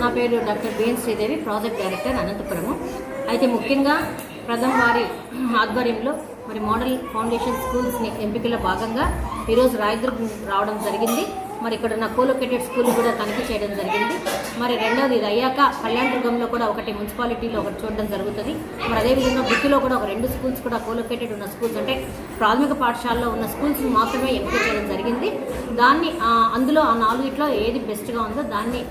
నా పేరు doctor BN Sridevi project director Anantapur. అయితే ముఖ్యంగా ప్రథమ వారి ఆధ్వర్యంలో మరి మోడల్ ఫౌండేషన్ స్కూల్స్ని ఎంపికలో భాగంగా ఈరోజు రాయదుర్గ్ రావడం జరిగింది. మరి ఇక్కడ ఉన్న కోలొకేటెడ్ స్కూల్ కూడా తనిఖీ చేయడం జరిగింది. మరి రెండవది ఇది అయ్యాక కళ్యాణదుర్గంలో కూడా ఒకటి మున్సిపాలిటీలో ఒకటి చూడడం జరుగుతుంది. మరి అదేవిధంగా బుక్కిలో కూడా ఒక రెండు స్కూల్స్ కూడా కోలొకేటెడ్ ఉన్న స్కూల్స్ అంటే ప్రాథమిక పాఠశాలలో ఉన్న స్కూల్స్ మాత్రమే ఎంపిక చేయడం జరిగింది. దాన్ని అందులో ఆ నాలుగిట్లో ఏది బెస్ట్గా ఉందో దాన్ని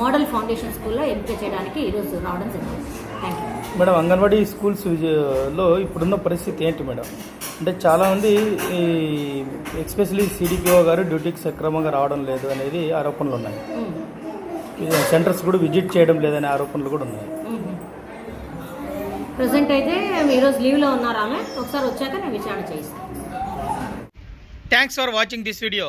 మోడల్ ఫౌండేషన్ స్కూల్లో ఎంపిక చేయడానికి ఈరోజు రావడం జరిగింది. థ్యాంక్ యూ మేడం అంగన్వాడీ స్కూల్స్లో ఇప్పుడున్న పరిస్థితి ఏంటి మేడం? అంటే చాలామంది ఈ ఎక్స్పెషలీ సిడిపిఓ గారు డ్యూటీకి సక్రమంగా రావడం లేదు అనేది ఆరోపణలు ఉన్నాయి. ఈ సెంటర్స్ కూడా విజిట్ చేయడం లేదనే ఆరోపణలు కూడా ఉన్నాయి. ప్రజెంట్ అయితే ఈరోజు లీవ్లో ఉన్నారు ఆమె. ఒకసారి వచ్చాక నేను విచారణ చేయిస్తాను. Thanks for watching this video